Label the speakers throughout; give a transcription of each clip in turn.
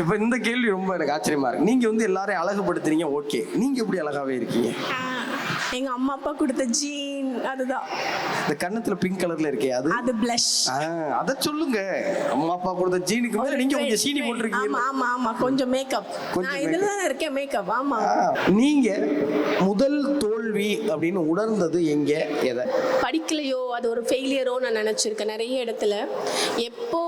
Speaker 1: இப்போ இந்த கேள்வி ரொம்ப எனக்கு ஆச்சரியமா இருக்கு. நீங்க வந்து எல்லாரையும் அழகுபடுத்துறீங்க ஓகே நீங்க எப்படி அழகாவே இருக்கீங்க?
Speaker 2: எங்க அம்மா அப்பா கொடுத்த ஜீன் அதுதான்.
Speaker 1: இந்த கன்னத்துல பிங்க் கலர்ல இருக்கே அது?
Speaker 2: அது பிளஷ்
Speaker 1: அத சொல்லுங்க. அம்மா அப்பா கொடுத்த ஜீனுக்கு மேல நீங்க கொஞ்சம் சீனி போட்டிருக்கீங்க.
Speaker 2: ஆமா ஆமா கொஞ்சம் மேக்கப் நான் இதுல தான் இருக்கேன் மேக்கப் ஆமா.
Speaker 1: நீங்க முதல் தோல்வி அப்படின்னு உணர்ந்தது எங்க? எதை?
Speaker 2: படிக்கலையோ அது ஒரு ஃபெயிலியரோ நான் நினச்சிருக்கேன். நிறைய இடத்துல. எப்போ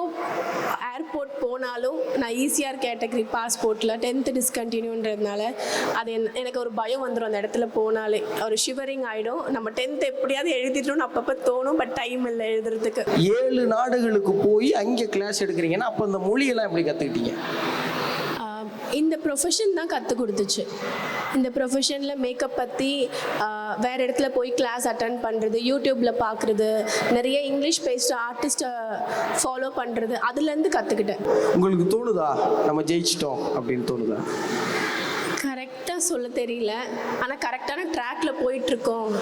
Speaker 2: போனாலும் நான் ஈஸிஆர் கேட்டகரி பாஸ்போர்ட்டில் டென்த்து டிஸ்கண்டினியூன்றதுனால அது என்- எனக்கு ஒரு பயம் வந்துடும் அந்த இடத்துல போனாலே. ஒரு ஷிவரிங் ஆகிடும் நம்ம டென்த் எப்படியாவது எழுதிட்டோம்னு அப்பப்போ தோணும் பட் டைம் இல்லை எழுதுறதுக்கு.
Speaker 1: ஏழு நாடுகளுக்கு போய் அங்கே கிளாஸ் எடுக்கிறீங்கன்னா அப்போ அந்த மொழியெல்லாம் எப்படி
Speaker 2: கற்றுக்கிட்டீங்க இந்த ப்ரொஃபஷன் தான் கற்றுக் கொடுத்துச்சு. இந்த ப்ரொஃபஷனில் மேக்கப் பற்றி வேறு இடத்துல போய் கிளாஸ் அட்டன் பண்ணுறது யூடியூப்பில் பார்க்குறது நிறைய இங்கிலீஷ் பேசுகிற ஆர்டிஸ்ட்டை ஃபாலோ பண்ணுறது அதுலேருந்து கற்றுக்கிட்டேன்
Speaker 1: உங்களுக்கு தோணுதா? நம்ம ஜெயிச்சிட்டோம் அப்படின்னு தோணுதா?
Speaker 2: கரெக்டாக சொல்ல தெரியல. ஆனால் கரெக்டான ட்ராக்ல போயிட்டுருக்கோம்.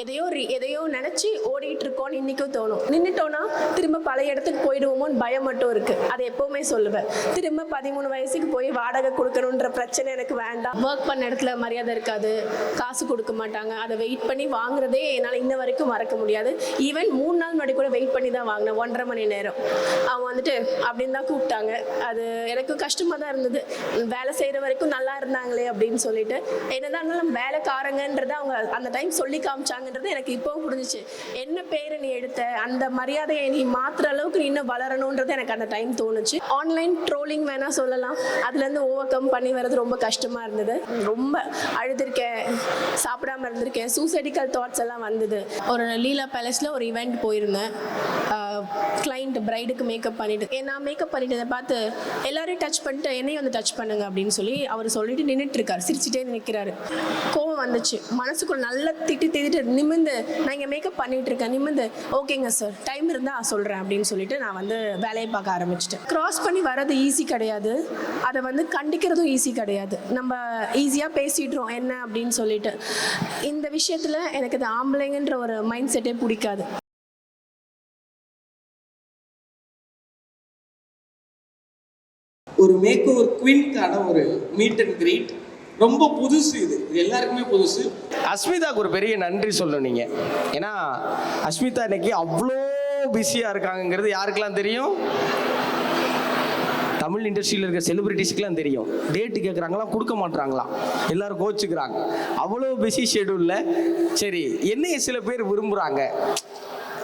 Speaker 2: எதையோ எதையோ நினச்சி ஓடிட்டுருக்கோன்னு இன்றைக்கும் தோணும். நின்றுட்டோன்னா திரும்ப பழைய இடத்துக்கு போயிடுவோமோன்னு பயம் மட்டும் இருக்குது அதை எப்போவுமே சொல்லுவேன். திரும்ப பதிமூணு வயசுக்கு போய் வாடகை கொடுக்கணுன்ற பிரச்சனை எனக்கு வேண்டாம். ஒர்க் பண்ண இடத்துல மரியாதை இருக்காது. காசு கொடுக்க மாட்டாங்க. அதை வெயிட் பண்ணி வாங்குறதே என்னால் இன்ன வரைக்கும் மறக்க முடியாது. ஈவன் மூணு நாள் முன்னாடி கூட வெயிட் பண்ணி தான் வாங்கினேன். ஒன்றரை மணி நேரம். அவங்க வந்துட்டு அப்படின்னு தான் கூப்பிட்டாங்க. அது எனக்கு கஷ்டமாக தான் இருந்தது. வேலை செய்கிற வரைக்கும் நல்லா இருந்தாங்களே அப்படின்னு சொல்லிட்டு என்னதான் இருந்தாலும் வேலைக்காரங்கன்றத அவங்க அந்த டைம் சொல்லி காமிச்சாங்கன்றது எனக்கு இப்போவும் புரிஞ்சிச்சு. என்ன பேர் நீ எடுத்த அந்த மரியாதையை நீ மாத்துற அளவுக்கு நீ இன்னும் வளரணுன்றது எனக்கு அந்த டைம் தோணுச்சு. ஆன்லைன் ட்ரோலிங் வேணா சொல்லலாம். அதுலேருந்து ஓவர் கம் பண்ணி வர்றது ரொம்ப கஷ்டமாக இருந்தது. ரொம்ப அழுதுருக்கேன் சாப்பிடாம இருந்திருக்கேன். சூசைடிக்கல் தாட்ஸ் எல்லாம் வந்தது. ஒரு லீலா பேலஸில் ஒரு இவெண்ட் போயிருந்தேன். கிளைண்ட் பிரைடுக்கு மேக்கப் பண்ணிட்டு நான் மேக்கப் பண்ணிட்டதை பார்த்து எல்லாரையும் டச் பண்ணிட்டு என்னையும் வந்து டச் பண்ணுங்க அப்படின்னு சொல்லி அவர் சொல்லிட்டு நின்றுட்டு இருக்காரு சிரிச்சிட்டே நிற்கிறாரு கோவம் வந்துச்சு. மனசுக்குள்ள நல்லா திட்டி திட்டிட்டு நிமிந்து நான் இங்கே மேக்கப் பண்ணிட்டு இருக்கேன். நிமிந்து ஓகேங்க சார் டைம் இருந்தால் சொல்கிறேன் அப்படின்னு சொல்லிட்டு நான் வந்து வேலையை பார்க்க ஆரம்பிச்சிட்டேன். கிராஸ் பண்ணி வர்றது ஈஸி கிடையாது. அதை வந்து கண்டிக்கிறதும் ஈஸி கிடையாது. நம்ம ஈஸியாக பேசிடுறோம். என்ன அப்படின்னு சொல்லிட்டு. இந்த விஷயத்தில் எனக்கு இது ஆம்பளைங்கன்ற ஒரு மைண்ட் செட்டே பிடிக்காது.
Speaker 3: ஒரு மேக் ஓவர் குவின்கான ஒரு மீட் அண்ட் கிரீட் ரொம்ப புதுசு இது. இது எல்லாருக்குமே புதுசு.
Speaker 1: அஸ்மிதாக்கு ஒரு பெரிய நன்றி சொல்லணும் நீங்க. ஏன்னா அஸ்மிதா இன்னைக்கு அவ்வளோ பிஸியாக இருக்காங்கங்கிறது யாருக்கெல்லாம் தெரியும்? தமிழ் இண்டஸ்ட்ரியில் இருக்க செலிபிரிட்டிஸ்க்குலாம் தெரியும். டேட்டு கேட்குறாங்களாம் கொடுக்க மாட்டாங்களாம் எல்லாரும் கோச்சுக்கிறாங்க. அவ்வளோ பிஸி ஷெடியூலில் சரி என்னைய சில பேர் விரும்புகிறாங்க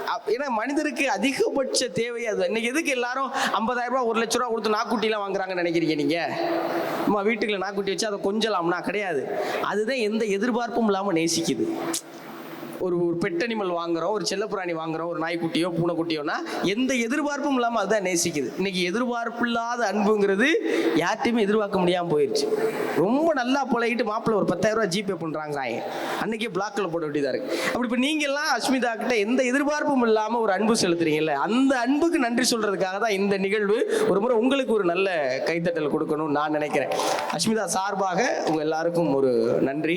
Speaker 1: அப்- ஏன்னா மனிதருக்கு அதிகபட்ச தேவை அது. இன்னைக்கு எதுக்கு எல்லாரும் ஐம்பதாயிரம் ரூபா ஒரு லட்ச ரூபா கொடுத்து நாக்குட்டிலாம் வாங்குறாங்கன்னு நினைக்கிறீங்க நீங்கள் நம்ம வீட்டுக்குள்ள நாக்குட்டி வச்சு அதை கொஞ்சலாம்னா கிடையாது. அதுதான் எந்த எதிர்பார்ப்பும் இல்லாமல் நேசிக்குது. ஒரு ஒரு பெட் அனிமல் வாங்குறோம் ஒரு செல்லப்பிராணி வாங்குறோம் ஒரு நாய்க்குட்டியோ பூனைக்குட்டியோனா எந்த எதிர்பார்ப்பும் இல்லாமல் அதுதான் நேசிக்குது. இன்னைக்கு எதிர்பார்ப்பு இல்லாத அன்புங்கிறது யார்ட்டையுமே எதிர்பார்க்க முடியாமல் போயிடுச்சு ரொம்ப நல்லா பழகிட்டு மாப்பிள்ள ஒரு பத்தாயிரம் ரூபா ஜிபே பண்ணுறாங்க அன்னைக்கே பிளாக்ல போட வேண்டியதாக இருக்கு. அப்படி இப்போ நீங்கள்லாம் அஸ்மிதா கிட்ட எந்த எதிர்பார்ப்பும் இல்லாமல் ஒரு அன்பு செலுத்துறீங்கல்ல? அந்த அன்புக்கு நன்றி சொல்றதுக்காக தான் இந்த நிகழ்வு ஒரு முறை உங்களுக்கு ஒரு நல்ல கைத்தட்டல் கொடுக்கணும்னு நான் நினைக்கிறேன். அஸ்மிதா சார்பாக உங்கள் எல்லாருக்கும் ஒரு நன்றி.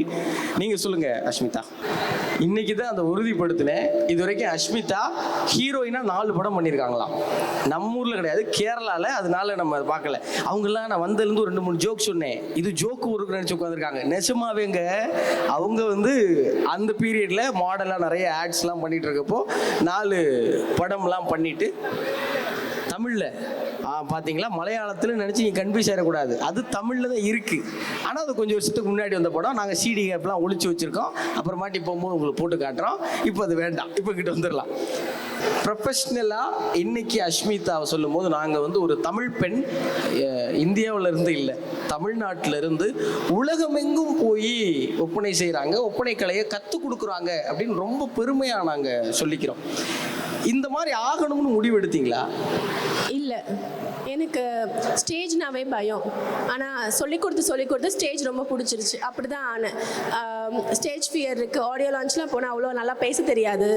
Speaker 1: நீங்கள் சொல்லுங்கள் அஸ்மிதா. இன்னைக்கு தான் அதை உறுதிப்படுத்தினேன். இது வரைக்கும் அஸ்மிதா ஹீரோயினா நாலு படம் பண்ணியிருக்காங்களாம். நம்ம ஊர்ல கிடையாது கேரளால. அதனால நம்ம அதை பார்க்கல. அவங்கெல்லாம் நான் வந்ததுலேருந்து ஒரு ரெண்டு மூணு ஜோக் சொன்னேன். இது ஜோக்கு ஒரு நினச்சி உட்காந்துருக்காங்க நிஜமாவேங்க அவங்க வந்து அந்த பீரியட்ல மாடலாக நிறைய ஆட்ஸ்லாம் பண்ணிட்டு இருக்கப்போ நாலு படம்லாம் பண்ணிட்டு தமிழில். பார்த்தீங்களா மலையாளத்தில் நினச்சி நீங்கள் கன்ஃபியூஸ் ஆகிடக்கூடாது அது தமிழில் தான் இருக்குது ஆனால் அது கொஞ்சம் வருஷத்துக்கு முன்னாடி வந்த படம். நாங்கள் சிடி கேப்லாம் ஒழிச்சு வச்சுருக்கோம். அப்புறமாட்டி போகும்போது உங்களுக்கு போட்டு காட்டுறோம். இப்போ அது வேண்டாம். இப்போ கிட்ட வந்துடலாம். ப்ரொஃபஷ்னலாக இன்னைக்கு அஷ்மிதாவை சொல்லும்போது நாங்கள் வந்து ஒரு தமிழ் பெண் இந்தியாவிலேருந்து இல்லை தமிழ்நாட்டிலிருந்து உலகமெங்கும் போய் ஒப்பனை செய்கிறாங்க ஒப்பனை கலையை கற்றுக் கொடுக்குறாங்க அப்படின்னு ரொம்ப பெருமையாக நாங்கள் சொல்லிக்கிறோம். இந்த மாதிரி ஆகணும்னு முடிவெடுத்தீங்களா?
Speaker 2: இல்லை. எனக்கு ஸ்டேஜ்னாவே பயம். ஆனால் சொல்லி கொடுத்து சொல்லி கொடுத்து ஸ்டேஜ் ரொம்ப பிடிச்சிருச்சு. அப்படி தான் ஆனேன் ஸ்டேஜ் ஃபியர் இருக்குது ஆடியோ லான்ச்லாம் போனால் அவ்வளோ நல்லா பேச தெரியாது.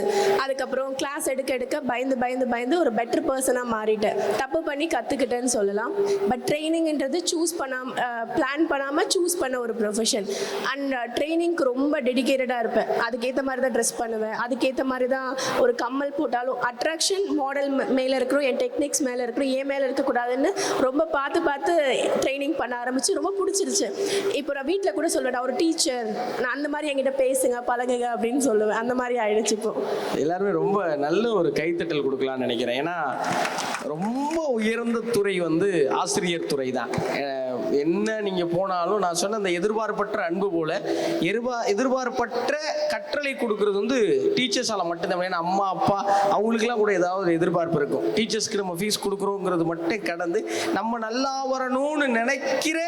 Speaker 2: அதுக்கப்புறம் கிளாஸ் எடுக்க எடுக்க பயந்து பயந்து பயந்து ஒரு பெட்டர் பர்சனாக மாறிட்டேன். தப்பு பண்ணி கற்றுக்கிட்டேன்னு சொல்லலாம். பட் ட்ரைனிங்ன்றது சூஸ் பண்ணாம பிளான் பண்ணாமல் சூஸ் பண்ண ஒரு ப்ரொஃபஷன் அண்ட் ட்ரைனிங்க்கு ரொம்ப டெடிகேட்டடாக இருப்பேன். அதுக்கேற்ற மாதிரி தான் ட்ரெஸ் பண்ணுவேன். அதுக்கேற்ற மாதிரி தான் ஒரு கம்மல் போட்டாலும் அட்ராக்ஷன் மாடல் மேலே இருக்கிறோம் என் டெக்னிக்ஸ் மேலே இருக்கிறோம் என் மேலே இருக்கக்கூடாது கூடாதுன்னு ரொம்ப பார்த்து பார்த்து ட்ரைனிங் பண்ண ஆரம்பிச்சு ரொம்ப பிடிச்சிருச்சு. இப்போ நான் வீட்டில் கூட சொல்லுவேன் நான் ஒரு டீச்சர் நான் அந்த மாதிரி என்கிட்ட பேசுங்க பழகுங்க அப்படின்னு சொல்லுவேன். அந்த மாதிரி ஆயிடுச்சு இப்போ.
Speaker 1: எல்லாருமே ரொம்ப நல்ல ஒரு கைத்தட்டல் கொடுக்கலாம்னு நினைக்கிறேன். ஏன்னா ரொம்ப உயர்ந்த துறை வந்து ஆசிரியர் துறை தான் என்ன நீங்க போனாலும் நான் சொன்ன அந்த எதிர்பார்ப்பற்ற அன்பு போல எதிர்பா எதிர்பார்ப்பற்ற கற்றலை கொடுக்கறது வந்து டீச்சர்ஸால மட்டும்தான். ஏன்னா அம்மா அப்பா அவங்களுக்குலாம் கூட ஏதாவது ஒரு எதிர்பார்ப்பு இருக்கும். டீச்சர்ஸ்க்கு நம்ம ஃபீஸ் கொடுக்குறோங்கிறது மட்டும் கடந்து நம்ம நல்லா வரணும்னு நினைக்கிற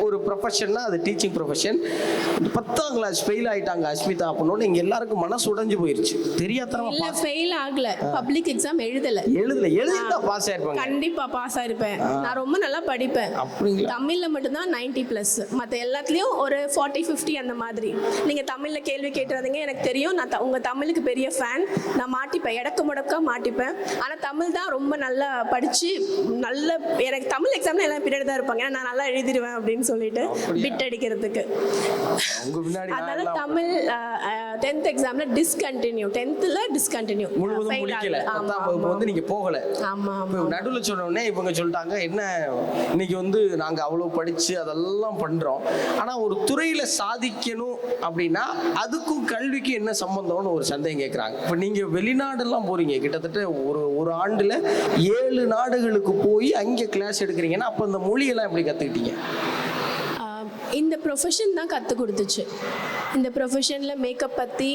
Speaker 1: ஒரு ப்ரொஃபஷன்னா அது டீச்சிங் ப்ரொஃபஷன் பத்தாம் கிளாஸ் ஃபெயில் ஆயிட்டாங்க அஸ்மிதா அப்படின்னு இங்க எல்லாருக்கும் மனசு உடைஞ்சு போயிருச்சு. தெரியாதனமா
Speaker 2: ஃபெயில் ஆகல. பப்ளிக் எக்ஸாம் எழுதல.
Speaker 1: எழுதல. எழுதிட்டா பாஸ் ஆயிருப்பாங்க.
Speaker 2: கண்டிப்பா பாஸ் ஆயிருப்பேன். நான் ரொம்ப நல்லா படிப்பேன்.
Speaker 1: அப்படிங்களா?
Speaker 2: தமிழ்ல மட்டும்தான் 90 ப்ளஸ் மற்ற எல்லாத்துலேயும் ஒரு ஃபார்ட்டி ஃபிஃப்டி அந்த மாதிரி. நீங்க தமிழ்ல கேள்வி கேட்டுறதுங்க எனக்கு தெரியும். நான் த- உங்க தமிழுக்கு பெரிய ஃபேன் நான் மாட்டிப்பேன். இடக்கு முடக்கா மாட்டிப்பேன். ஆனா தமிழ் தான் ரொம்ப நல்லா படிச்சு நல்ல எனக்கு தமிழ் எக்ஸாம்ல எல்லாம் பின்னாடி தான் இருப்பாங்க. நான் நல்லா எழுதிடுவேன் அப்படின்னு சொல்லிட்டு பிட் அடிக்கிறதுக்கு. அதனால தமிழ் டென்த் எக்ஸாம்ல டிஸ்கண்டினியூ டென்த்தில் டிஸ்கண்டினியூ
Speaker 1: முழுவதும் முடிக்கல. வந்து நீங்க போகல.
Speaker 2: ஆமா
Speaker 1: இப்போ
Speaker 2: ஆமா.
Speaker 1: நடுவுல சொன்ன உடனே இவங்க சொல்லிட்டாங்க என்ன இன்னைக்கு வந்து நாங்க அவ்வளவு படித்து அதெல்லாம் பண்ணுறோம் ஆனால் ஒரு துறையில் சாதிக்கணும் அப்படின்னா அதுக்கும் கல்விக்கும் என்ன சம்பந்தம்னு ஒரு சந்தேகம் கேட்குறாங்க இப்போ நீங்கள் வெளிநாடெல்லாம் போகிறீங்க கிட்டத்தட்ட ஒரு ஒரு ஆண்டில் ஏழு நாடுகளுக்கு போய் அங்கே கிளாஸ் எடுக்கிறீங்கன்னா அப்போ அந்த மொழியெல்லாம் எப்படி
Speaker 2: கற்றுக்கிட்டீங்க இந்த ப்ரொஃபஷன் தான் கற்றுக் கொடுத்துச்சு. இந்த ப்ரொஃபஷனில் மேக்கப் பற்றி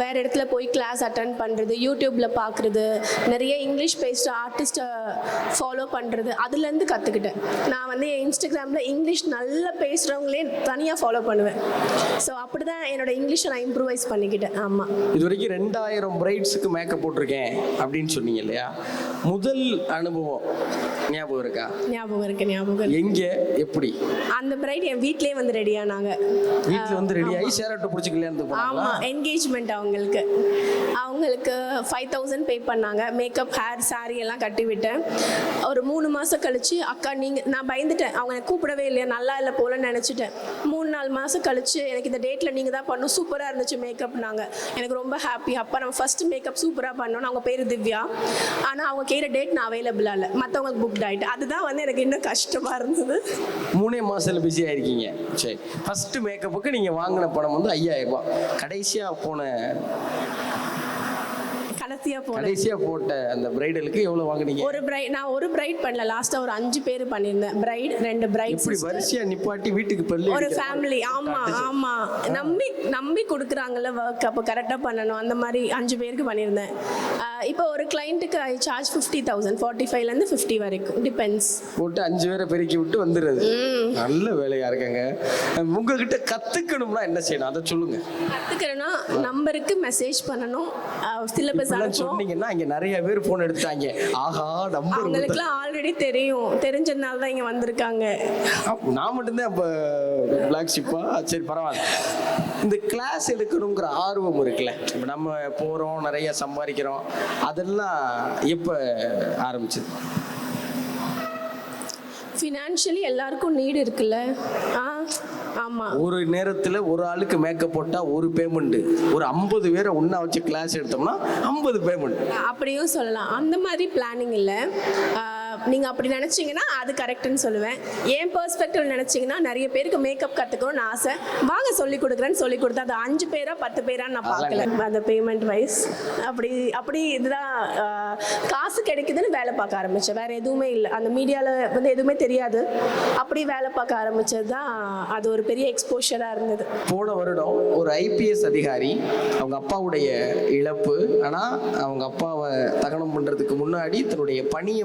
Speaker 2: வேறு இடத்துல போய் கிளாஸ் அட்டன் பண்ணுறது யூடியூப்பில் பார்க்குறது நிறைய இங்கிலீஷ் பேசுகிற ஆர்டிஸ்ட்டை ஃபாலோ பண்ணுறது அதுலேருந்து கற்றுக்கிட்டேன் நான் வந்து என் இன்ஸ்டாகிராமில் இங்கிலீஷ் நல்லா பேசுகிறவங்களே தனியாக ஃபாலோ பண்ணுவேன். ஸோ அப்படி தான் என்னோட இங்கிலீஷை நான் இம்ப்ரூவைஸ் பண்ணிக்கிட்டேன். ஆமாம்
Speaker 1: இது வரைக்கும் ரெண்டாயிரம் பிரைட்ஸுக்கு மேக்கப் போட்டிருக்கேன் அப்படின்னு சொன்னீங்க இல்லையா? முதல் அனுபவம் ஞாபகம் இருக்கா?
Speaker 2: ஞாபகம் இருக்கு ஞாபகம்
Speaker 1: எங்க? எப்படி?
Speaker 2: அந்த பிரைட் என் வீட்லேயே வந்து ரெடியானாங்க
Speaker 1: வீட்டுல வந்து ரெடி ஆகி சேரட்டை பிடிச்சி கல்யாணத்துக்கு
Speaker 2: ஆமாம் என்கேஜ்மெண்ட் அவங்களுக்கு. அவங்களுக்கு ஃபைவ் தௌசண்ட் பே பண்ணாங்க. மேக்கப் ஹேர் சாரி எல்லாம் கட்டி விட்டேன் ஒரு மூணு மாதம் கழித்து அக்கா நீங்கள் நான் பயந்துட்டேன். அவங்க கூப்பிடவே இல்லையா? நல்லா இல்லை போலன்னு நினச்சிட்டேன். மூணு நாலு மாதம் கழித்து எனக்கு இந்த டேட்டில் நீங்கள் தான் பண்ணணும். சூப்பராக இருந்துச்சு மேக்கப் நாங்கள் எனக்கு ரொம்ப ஹாப்பி அப்போ நம்ம ஃபர்ஸ்ட் மேக்கப் சூப்பராக பண்ணோம் அவங்க பேர் திவ்யா. ஆனால் அவங்க கேட்குற டேட் நான் அவைலபிளாக இல்லை. மற்றவங்களுக்கு புக் ஆகிட்டு அதுதான் வந்து எனக்கு இன்னும் கஷ்டமாக இருந்தது.
Speaker 1: மூணே மாதத்தில் பிஸி ஆகிருக்கீங்க சரி. ஃபர்ஸ்ட் மேக்கப்புக்கு நீங்கள் வாங்கின பணம் வந்து ஐயாயிரம் ரூபா கடைசியாக போன time.
Speaker 2: கடைசியாக போனேன்
Speaker 1: கடைசியா போட்ட அந்த பிரைடலுக்கு எவ்வளவு வாங்குனீங்க?
Speaker 2: ஒரு பிரைட் நான் ஒரு பிரைட் பண்ணல. லாஸ்டா ஒரு அஞ்சு பேர் பண்ணியிருந்தேன். பிரைட் ரெண்டு பிரைட்
Speaker 1: இப்படி வரிசையா நிப்பாட்டி வீட்டுக்கு பள்ளி
Speaker 2: ஒரு ஃபேமிலி ஆமா ஆமா. நம்பி நம்பி கொடுக்குறாங்கல்ல ஒர்க் அப்போ கரெக்டாக பண்ணணும். அந்த மாதிரி அஞ்சு பேருக்கு பண்ணியிருந்தேன். இப்போ ஒரு கிளைண்ட்டுக்கு I charge fifty thousand forty ஃபைவ்லேருந்து ஃபிஃப்டி வரைக்கும். டிபெண்ட்ஸ்
Speaker 1: போட்டு அஞ்சு பேரை பெருக்கி விட்டு வந்துடுறது. நல்ல வேலையா இருக்காங்க. உங்ககிட்ட கத்துக்கணும்னா என்ன செய்யணும்? அதை சொல்லுங்க.
Speaker 2: கற்றுக்கிறேன்னா நம்பருக்கு மெசேஜ் பண்ணணும். சிலபஸ்
Speaker 1: சொன்னீங்கன்னா இங்க நிறைய பேர் போன் எடுத்தாங்க ஆஹா நம்பர்
Speaker 2: அவங்களுக்குலாம் ஆல்ரெடி தெரியும். தெரிஞ்சதுனால தான் இங்கே வந்திருக்காங்க.
Speaker 1: நான் மட்டும்தான் இப்போ பிளாக் ஷிப்பா சரி பரவாயில்ல. இந்த கிளாஸ் எடுக்கணுங்கிற ஆர்வம் இருக்குல்ல. இப்போ நம்ம போகிறோம் நிறைய சம்பாதிக்கிறோம். அதெல்லாம் எப்போ ஆரம்பிச்சது?
Speaker 2: ஃபினான்ஷியலி எல்லாருக்கும் நீடு இருக்குல்ல. ஆ?
Speaker 1: ஒரு நேரத்தில் ஒரு ஆளுக்கு மேக்கப் போட்டால் ஒரு பேமெண்ட் ஒரு ஐம்பது பேரை ஒன்றா வச்சு கிளாஸ் எடுத்தோம்னா ஐம்பது பேமெண்ட்
Speaker 2: அப்படியும் சொல்லலாம். அந்த மாதிரி பிளானிங் இல்லை. நீங்கள் அப்படி நினச்சிங்கன்னா அது கரெக்டுன்னு சொல்லுவேன். என் பெர்ஸ்பெக்டிவ் நினச்சிங்கன்னா நிறைய பேருக்கு மேக்கப் கற்றுக்கணும்னு ஆசை. வாங்க சொல்லி கொடுக்குறேன்னு சொல்லி கொடுத்தா அது அஞ்சு பேரா பத்து பேரான்னு நான் பார்க்கல. அந்த பேமெண்ட் வைஸ் அப்படி அப்படி இதுதான் காசு கிடைக்குதுன்னு வேலை பார்க்க ஆரம்பித்தேன் வேறு எதுவுமே இல்லை. அந்த மீடியாவில் வந்து எதுவுமே தெரியாது. அப்படி வேலை பார்க்க ஆரம்பித்தது தான் அது ஒரு பெரிய எக்ஸ்போஷராக இருந்தது.
Speaker 1: போன வருடம் ஒரு ஐபிஎஸ் அதிகாரி அவங்க அப்பாவுடைய இழப்பு. ஆனால் அவங்க அப்பாவை தகனம் பண்ணுறதுக்கு முன்னாடி தன்னுடைய பணியை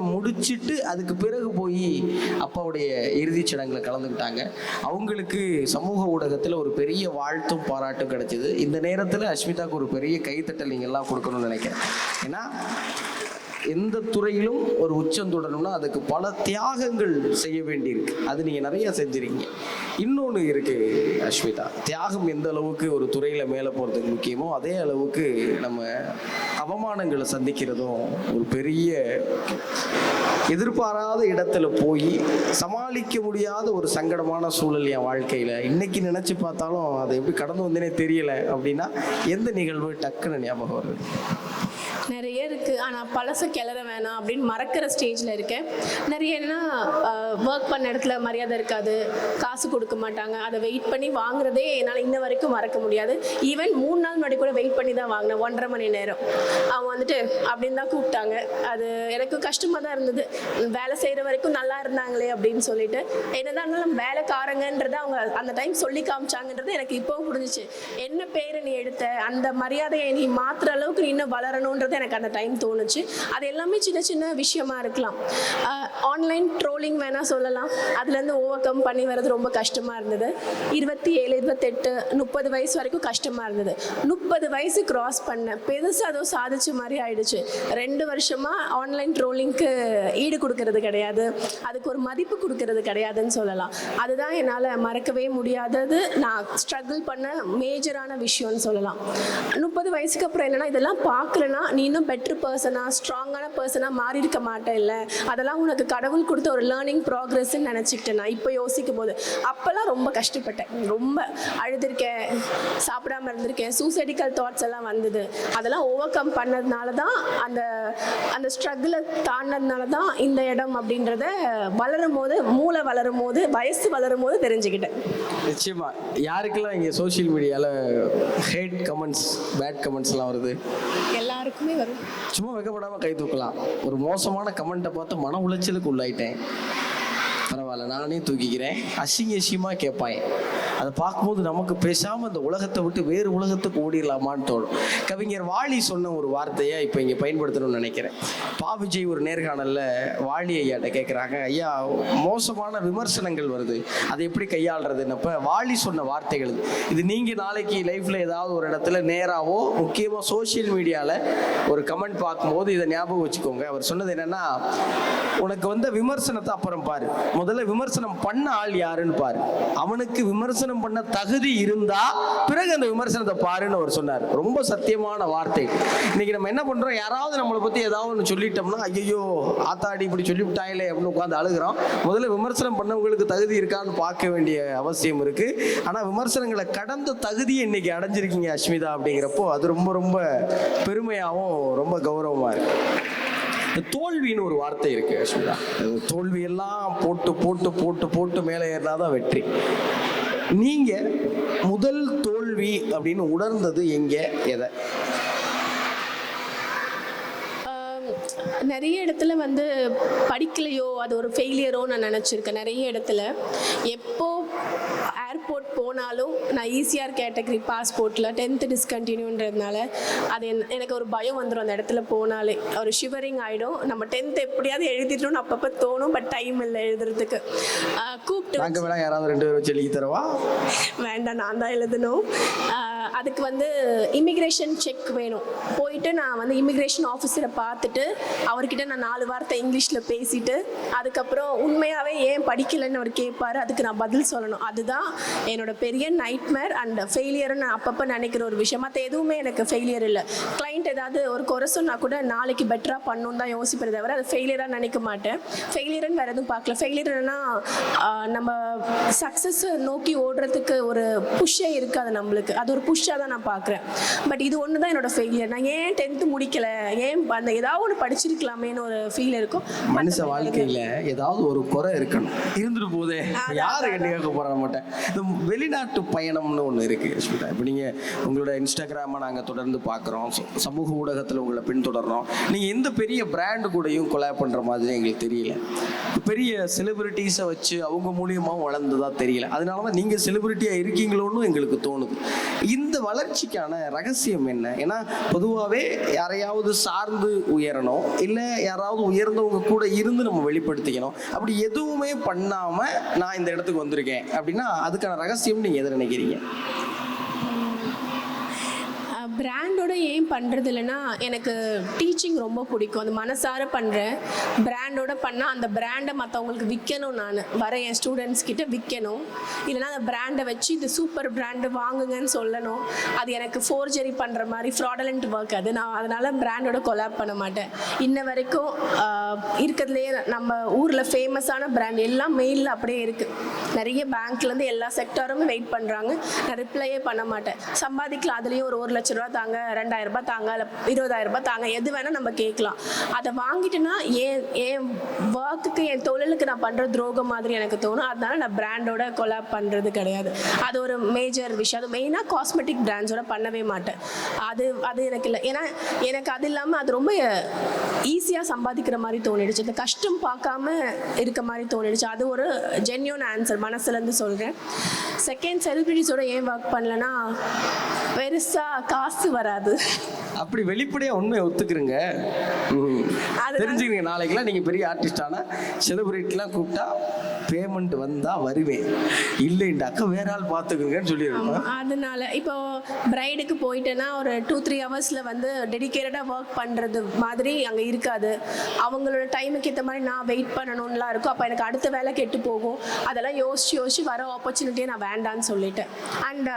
Speaker 1: முடிச்சுட்டு அதுக்கு பிறகு போய் அப்பாவுடைய இறுதிச் சடங்குல கலந்துக்கிட்டாங்க. அவங்களுக்கு சமூக ஊடகத்தில் ஒரு பெரிய வாழ்த்தும் பாராட்டும் கிடைச்சிது. இந்த நேரத்தில் அஸ்மிதாவுக்கு ஒரு பெரிய கைத்தட்டல் நீங்கள் எல்லாம் கொடுக்கணும்னு நினைக்கிறேன். ஏன்னா எந்த துறையிலும் ஒரு உச்சம் தொடரணும்னா அதுக்கு பல தியாகங்கள் செய்ய வேண்டியிருக்கு. அது நீங்கள் நிறையா செஞ்சுருக்கீங்க. இன்னொன்று இருக்குது அஸ்மிதா. தியாகம் எந்த அளவுக்கு ஒரு துறையில் மேலே போகிறதுக்கு முக்கியமோ அதே அளவுக்கு நம்ம அவமானங்களை சந்திக்கிறதும் ஒரு பெரிய எதிர்பாராத இடத்துல போய் சமாளிக்க முடியாத ஒரு சங்கடமான சூழல் என் வாழ்க்கையில். இன்னைக்கு நினச்சி பார்த்தாலும் அதை எப்படி கடந்து வந்தேனே தெரியலை அப்படின்னா எந்த நிகழ்வு டக்குன்னு ஞாபகம் வருது.
Speaker 2: நிறைய இருக்குது ஆனால் பழச கிளற வேணாம் அப்படின்னு மறக்கிற ஸ்டேஜில் இருக்கேன். நிறைய என்ன ஒர்க் பண்ண இடத்துல மரியாதை இருக்காது. காசு கொடுக்க மாட்டாங்க. அதை வெயிட் பண்ணி வாங்குறதே என்னால் இன்ன வரைக்கும் மறக்க முடியாது. ஈவன் மூணு நாள் முன்னாடி கூட வெயிட் பண்ணி தான் வாங்கினேன். ஒன்றரை மணி நேரம். அவங்க வந்துட்டு அப்படின்னு தான் கூப்பிட்டாங்க. அது எனக்கு கஷ்டமாக தான் இருந்தது. வேலை செய்கிற வரைக்கும் நல்லா இருந்தாங்களே அப்படின்னு சொல்லிட்டு. என்னதான் இருந்தாலும் வேலைக்காரங்கன்றதை அவங்க அந்த டைம் சொல்லி காமிச்சாங்கன்றது எனக்கு இப்போவும் புரிஞ்சிச்சு. என்ன பேரை நீ எடுத்த? அந்த மரியாதையை நீ மாற்றுற அளவுக்கு நீ இன்னும் வளரணுன்றது எனக்கு அந்த டைம் தோணுச்சு. அது எல்லாமே சின்ன சின்ன விஷயமா இருக்கலாம். ஆன்லைன் ட்ரோலிங் வேணா சொல்லலாம். அதுலேருந்து ஓவர் கம் பண்ணி வர்றது ரொம்ப கஷ்டமா இருந்தது. இருபத்தி ஏழு இருபத்தெட்டு முப்பது வயசு வரைக்கும் கஷ்டமா இருந்தது. முப்பது வயசு கிராஸ் பண்ணேன் பெருசாக அதோ சாதிச்ச மாதிரி ஆயிடுச்சு. ரெண்டு வருஷமா ஆன்லைன் ட்ரோலிங்க்கு ஈடு கொடுக்கறது கிடையாது. அதுக்கு ஒரு மதிப்பு கொடுக்கறது கிடையாதுன்னு சொல்லலாம். அதுதான் என்னால் மறக்கவே முடியாதது. நான் ஸ்ட்ரகிள் பண்ண மேஜரான விஷயம்னு சொல்லலாம். முப்பது வயசுக்கு அப்புறம் என்னன்னா இதெல்லாம் பார்க்கலன்னா நீ இன்னும் பெட்டர் பர்சனாக ஸ்ட்ராங்கான பர்சனாக மாறி இருக்க மாட்டேன் இல்லை. அதெல்லாம் உனக்கு கடவுள் கொடுத்த ஒரு லேர்னிங் ப்ராக்ரஸ்ன்னு நினச்சிக்கிட்டேன் நான் இப்போ யோசிக்கும் போது அப்போல்லாம் ரொம்ப கஷ்டப்பட்டேன். ரொம்ப அழுதுருக்கேன் சாப்பிடாம இருந்திருக்கேன் சூசைடிக்கல் தாட்ஸ் எல்லாம் வந்தது. அதெல்லாம் ஓவர் கம் பண்ணதுனால தான் அந்த அந்த ஸ்ட்ரகிளை தாண்டினதுனால தான் இந்த இடம் அப்படின்றத வளரும் போது மூளை வளரும் போது வயசு வளரும் போது தெரிஞ்சுக்கிட்டேன்.
Speaker 1: நிச்சயமா. யாருக்கெல்லாம் இங்கே சோஷியல் மீடியாவில் ஹேட் கமெண்ட்ஸ் பேட் கமெண்ட்ஸ்லாம் வருது?
Speaker 2: எல்லாருக்குமே வரும்
Speaker 1: சும்மா வெக்கப்படாமல் கை தூக்கலாம். ஒரு மோசமான கமெண்ட்டை பார்த்து மன உளைச்சலுக்கு உள்ளாயிட்டேன். பரவாயில்ல நானே தூக்கிக்கிறேன். அசிங்க அசிங்கமாக கேட்பாங்க அதை பார்க்கும்போது நமக்கு பேசாமல் அந்த உலகத்தை விட்டு வேறு உலகத்துக்கு ஓடிடலாமான்னு தோணும். கவிஞர் வாலி சொன்ன ஒரு வார்த்தையை இப்போ இங்கே பயன்படுத்தணும்னு நினைக்கிறேன். பாவிஜய் ஒரு நேர்காணலில் வாலி ஐயாட்ட கேட்குறாங்க ஐயா மோசமான விமர்சனங்கள் வருது. அதை எப்படி கையாளுறதுன்னப்ப வாலி சொன்ன வார்த்தைகள் இது. நீங்கள் நாளைக்கு லைஃப்பில் ஏதாவது ஒரு இடத்துல நேராகவோ முக்கியமாக சோசியல் மீடியாவில் ஒரு கமெண்ட் பார்க்கும்போது இதை ஞாபகம் வச்சுக்கோங்க. அவர் சொன்னது என்னென்னா உனக்கு வந்த விமர்சனத்தை அப்புறம் பாரு. முதல்ல விமர்சனம் பண்ண ஆள் யாருன்னு பாரு. அவனுக்கு விமர்சனம் பண்ண தகுதி இருந்தா பிறகு அந்த விமர்சனத்தை பாருன்னு அவர் சொன்னார். ரொம்ப சத்தியமான வார்த்தை. இன்னைக்கு நம்ம என்ன பண்றோம்? யாராவது நம்மளை பத்தி ஏதாவது ஒன்று சொல்லிட்டோம்னா ஐயோ ஆத்தாடி இப்படி சொல்லிவிட்டாங்களே அப்படின்னு உட்காந்து அழுகிறோம். முதல்ல விமர்சனம் பண்ணவங்களுக்கு தகுதி இருக்கான்னு பார்க்க வேண்டிய அவசியம் இருக்கு. ஆனா விமர்சனங்களை கடந்த தகுதியை இன்னைக்கு அடைஞ்சிருக்கீங்க அஸ்மிதா அப்படிங்கிறப்போ அது ரொம்ப ரொம்ப பெருமையாகவும் ரொம்ப கௌரவமா இருக்கு. தோல்வின்னு ஒரு வார்த்தை இருக்கு அஸ்மிதா தோல்வியெல்லாம் போட்டு போட்டு போட்டு போட்டு மேலே ஏறினாதான் வெற்றி. நீங்க முதல் தோல்வி அப்படின்னு உணர்ந்தது எங்க? எதை?
Speaker 2: நிறைய இடத்துல வந்து படிக்கலையோ அது ஒரு ஃபெயிலியரோ நான் நினச்சிருக்கேன். நிறைய இடத்துல எப்போ ஏர்போர்ட் போனாலும் நான் ஈஸிஆர் கேட்டகரி பாஸ்போர்ட்டில் டென்த்து டிஸ்கண்டினியூன்றதுனால அது என்- எனக்கு ஒரு பயம் வந்துடும் அந்த இடத்துல போனாலே. ஒரு ஷிவரிங் ஆகிடும் நம்ம டென்த் எப்படியாவது எழுதிட்டோம்னு அப்பப்போ தோணும் பட் டைம் இல்லை எழுதுறதுக்கு. கூப்பிட்டு
Speaker 1: யாராவது ரெண்டு பேரும் வச்சு எழுதி தரவா?
Speaker 2: வேண்டாம் நான் தான் எழுதணும். அதுக்கு வந்து இமிக்ரேஷன் செக் வேணும். போயிட்டு நான் வந்து இமிக்ரேஷன் ஆஃபீஸரை பார்த்துட்டு அவர்கிட்ட நான் நாலு வார்த்தை இங்கிலீஷில் பேசிட்டு அதுக்கப்புறம் உண்மையாகவே ஏன் படிக்கலைன்னு அவர் கேட்பாரு அதுக்கு நான் பதில் சொல்லணும். அதுதான் என்னோட பெரிய நைட்மேர் அண்ட் ஃபெயிலியர்னு நான் அப்பப்போ நினைக்கிற ஒரு விஷயம். மற்ற எதுவுமே எனக்கு ஃபெயிலியர் இல்லை. கிளைண்ட் ஏதாவது ஒரு குறை சொன்னால் கூட நாளைக்கு பெட்டராக பண்ணணும் தான் யோசிப்பேன் தவிர அது ஃபெயிலியராக நினைக்க மாட்டேன். ஃபெயிலியர்னு வேறு எதுவும் பார்க்கல. ஃபெயிலியர்னா நம்ம சக்ஸஸ் நோக்கி ஓடுறதுக்கு ஒரு புஷ்ஷே இருக்காது நம்மளுக்கு. அது ஒரு புஷ் புஷ்ஷாக தான் நான் பார்க்குறேன். பட் இது ஒன்று தான் என்னோட ஃபெயிலியர் நான் ஏன் டென்த்து முடிக்கல? ஏன் அந்த ஏதாவது ஒன்று படிச்சிருக்கலாமேன்னு ஒரு ஃபீல் இருக்கும்.
Speaker 1: மனுஷ வாழ்க்கையில ஏதாவது ஒரு குறை இருக்கணும். இருந்துட்டு போதே யாரு கட்டி கேட்க போற மாட்டேன். இந்த வெளிநாட்டு பயணம்னு ஒன்று இருக்கு ஸ்மிதா இப்போ நீங்க உங்களோட இன்ஸ்டாகிராமை நாங்க தொடர்ந்து பார்க்குறோம். சமூக ஊடகத்துல உங்களை பின்தொடர்றோம். நீங்க எந்த பெரிய பிராண்டு கூடயும் கொலாப் பண்ற மாதிரி எங்களுக்கு தெரியல. பெரிய செலிபிரிட்டிஸை வச்சு அவங்க மூலியமாகவும் வளர்ந்ததா தெரியல. அதனால தான் நீங்கள் செலிபிரிட்டியாக இருக்கீங்களோன்னு எங்களுக்கு தோணுது. இந்த வளர்ச்சிக்கான ரகசியம் என்ன? ஏன்னா பொதுவாகவே யாரையாவது சார்ந்து உயரணும் இல்லை யாராவது உயர்ந்தவங்க கூட இருந்து நம்ம வெளிப்படுத்திக்கணும். அப்படி எதுவுமே பண்ணாமல் நான் இந்த இடத்துக்கு வந்திருக்கேன். அப்படின்னா அதுக்கான ரகசியம் நீங்கள் எதை நினைக்கிறீங்க?
Speaker 2: பிராண்டோட ஏன் பண்ணுறது இல்லைன்னா எனக்கு டீச்சிங் ரொம்ப பிடிக்கும். அது மனசார பண்ணுறேன் பிராண்டோட பண்ணால் அந்த பிராண்டை மற்றவங்களுக்கு விற்கணும் நான். வர என் ஸ்டூடெண்ட்ஸ் கிட்ட விற்கணும் இல்லைன்னா அந்த பிராண்டை வச்சு இது சூப்பர் பிராண்டு வாங்குங்கன்னு சொல்லணும். அது எனக்கு ஃபோர்ஜரி பண்ணுற மாதிரி ஃப்ராடலண்ட் ஒர்க் அது. நான் அதனால் பிராண்டோட கொலாப் பண்ண மாட்டேன். இன்ன வரைக்கும் இருக்கிறதுலேயே இருக்கிறதுலையே நம்ம ஊரில் ஃபேமஸான பிராண்ட் எல்லாம் மெயிலில் அப்படியே இருக்குது நிறைய பேங்க்லேருந்து எல்லா செக்டாருமே வெயிட் பண்ணுறாங்க நான் ரிப்ளையே பண்ண மாட்டேன். சம்பாதிக்கலாம் அதுலேயும் ஒரு ஒரு லட்ச ரூபா ரூபா தாங்க ரெண்டாயிரம் ரூபாய் தாங்க இல்லை இருபதாயிரம் ரூபாய் தாங்க எது வேணால் நம்ம கேட்கலாம். அதை வாங்கிட்டேன்னா என் என் ஒர்க்குக்கு என் தொழிலுக்கு நான் பண்ணுற துரோகம் மாதிரி எனக்கு தோணும். அதனால நான் பிராண்டோட கொலாப் பண்ணுறது கிடையாது. அது ஒரு மேஜர் விஷயம். அது மெயினாக காஸ்மெட்டிக் பிராண்ட்ஸோட பண்ணவே மாட்டேன். அது அது எனக்கு இல்லை. ஏன்னா எனக்கு அது இல்லாமல் அது ரொம்ப ஈஸியாக சம்பாதிக்கிற மாதிரி தோணிடுச்சு. அந்த கஷ்டம் பார்க்காம இருக்க மாதிரி தோணிடுச்சு. அது ஒரு ஜென்யூன் ஆன்சர் மனசுலேருந்து சொல்கிறேன் செகண்ட் செலிபிரிட்டிஸோட ஏன் ஒர்க் பண்ணலன்னா பெருசாக காசு வராது.
Speaker 1: அப்படி வெளிப்படையா உண்மையை ஒத்துக்கிறங்க. தெரிஞ்சுக்கங்க நாளைக்கெல்லாம் நீங்க பெரிய ஆர்டிஸ்ட் ஆனா செலிபிரிட்டிலாம் கூப்பிட்டா பேமெண்ட் வந்தா வருவேன். இல்லைண்டாக்கா வேற ஆள் பார்த்துக்குங்கன்னு சொல்லியிருக்கோம்
Speaker 2: அதனால இப்போ பிரைடுக்கு போயிட்டேன்னா ஒரு டூ த்ரீ ஹவர்ஸில் வந்து டெடிக்கேட்டடாக ஒர்க் பண்ணுறது மாதிரி அங்கே இருக்காது. அவங்களோட டைமுக்கு ஏற்ற மாதிரி நான் வெயிட் பண்ணணும்லாம் இருக்கும். அப்போ எனக்கு அடுத்த வேலை கெட்டு போகும். அதெல்லாம் யோசிச்சு யோசிச்சு வர ஆப்பர்ச்சுனிட்டியை நான் வேண்டான்னு சொல்லிட்டேன். அண்ட்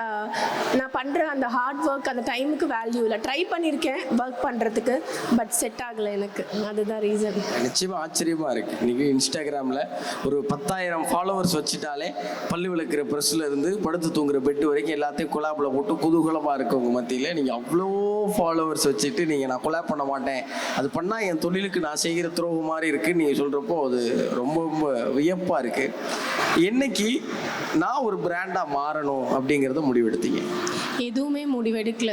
Speaker 2: நான் பண்ணுற அந்த ஹார்ட் ஒர்க் அந்த டைமுக்கு வேல்யூ இல்லை. ட்ரை பண்ணியிருக்கேன் ஒர்க் பண்ணுறதுக்கு பட் செட் ஆகலை எனக்கு. அதுதான் ரீசன்
Speaker 1: நிச்சயமா ஆச்சரியமா இருக்கு. இன்னைக்கு இன்ஸ்டாகிராம்ல ஒரு பத்தாயிரம் ஃபாலோவர்ஸ் வச்சுட்டாலே பல்லு விளக்குற ப்ரெஸ்ல இருந்து படுத்து தூங்குற பெட் வரைக்கும் எல்லாத்தையும் கொலாப்ல போட்டு குதூகலமா இருக்கு உங்க மத்தியில. நீங்க அவ்வளோ ஃபாலோவர்ஸ் வச்சுட்டு நீங்க நான் கொலாப் பண்ண மாட்டேன். அது பண்ணா என் தொழிலுக்கு நான் செய்கிற துரோகம் மாதிரி இருக்கு. நீங்க சொல்றப்போ அது ரொம்ப ரொம்ப வியப்பா இருக்கு. என்னைக்கு நான் ஒரு பிராண்டா மாறணும் அப்படிங்கறத முடிவெடுத்தீங்க?
Speaker 2: எதுவுமே முடிவெடுக்கல.